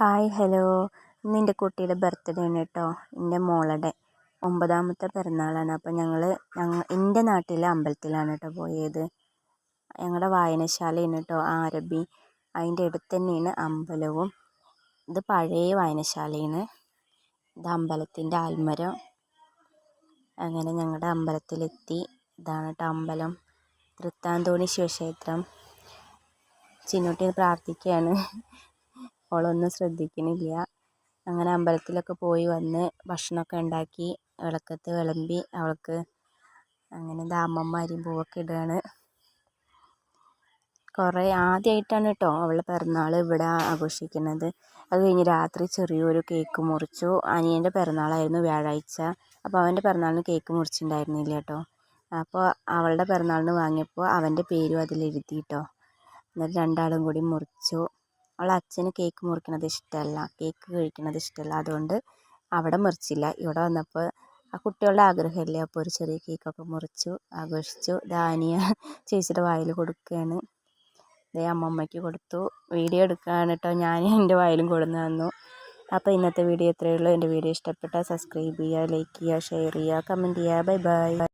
Hi hello ഇന്ന് എന്റെ കുട്ടിയുടെ ബർത്ത്ഡേ ആണ് കേട്ടോ എന്റെ മോളുടെ ഒമ്പതാമത്തെ പിറന്നാളാണ്. അപ്പോൾ ഞങ്ങൾ ഞങ്ങൾ എന്റെ നാട്ടിലെ അമ്പലത്തിലാണ് കേട്ടോ പോയത്. ഞങ്ങളുടെ വായനശാലയാണ് കേട്ടോ ആരബി. അതിന്റെ അടുത്ത് തന്നെയാണ് അമ്പലവും. ഇത് പഴയ വായനശാലയാണ്. ഇത് അമ്പലത്തിന്റെ ആൽമരം. അങ്ങനെ ഞങ്ങളുടെ അമ്പലത്തിലെത്തി. ഇതാണ് കേട്ടോ അമ്പലം. തൃത്താന്തോണി ശിവക്ഷേത്രം. ചിന്നുട്ടി പ്രാർത്ഥിക്കുകയാണ് ഓളൊന്നും ശ്രദ്ധിക്കണില്ല. അങ്ങനെ അമ്പലത്തിലൊക്കെ പോയി വന്ന് ഭക്ഷണമൊക്കെ ഉണ്ടാക്കി വിളക്കത്ത് വിളമ്പി അവൾക്ക് അങ്ങനെ ദാ പൂവൊക്കെ ഇടുകയാണ്. കുറേ ആദ്യമായിട്ടാണ് കേട്ടോ അവളുടെ പിറന്നാൾ ഇവിടെ ആഘോഷിക്കുന്നത്. അത് കഴിഞ്ഞ് രാത്രി ചെറിയൊരു കേക്ക് മുറിച്ചു. അനിയന്റെ പിറന്നാളായിരുന്നു വ്യാഴാഴ്ച. അപ്പോൾ അവന്റെ പിറന്നാളിന് കേക്ക് മുറിച്ചിട്ടുണ്ടായിരുന്നില്ല കേട്ടോ. അപ്പോൾ അവളുടെ പിറന്നാളിന് വാങ്ങിയപ്പോൾ അവന്റെ പേരും അതിൽ എഴുതി കേട്ടോ എന്നിട്ട് രണ്ടാളും കൂടി മുറിച്ചു. അവളെ അച്ഛന് കേക്ക് മുറിക്കണത് ഇഷ്ടമല്ല കേക്ക് കഴിക്കണത് ഇഷ്ടമല്ല അതുകൊണ്ട് അവിടെ മുറിച്ചില്ല. ഇവിടെ വന്നപ്പോൾ ആ കുട്ടികളുടെ ആഗ്രഹമല്ലേ? അപ്പോൾ ഒരു ചെറിയ കേക്കൊക്കെ മുറിച്ചു ആഘോഷിച്ചു. ദാനിയ ചേച്ചിയുടെ വായിൽ കൊടുക്കുകയാണ്. ദേ അമ്മമ്മയ്ക്ക് കൊടുത്തു. വീഡിയോ എടുക്കുകയാണ് കേട്ടോ. ഞാൻ എന്റെ വായിലും കൊടുന്ന് തന്നു. അപ്പോൾ ഇന്നത്തെ വീഡിയോ ഇത്രയേ ഉള്ളൂ. എന്റെ വീഡിയോ ഇഷ്ടപ്പെട്ടാൽ സബ്സ്ക്രൈബ് ചെയ്യുക ലൈക്ക് ചെയ്യുക ഷെയർ ചെയ്യുക കമന്റ് ചെയ്യുക. Bye bye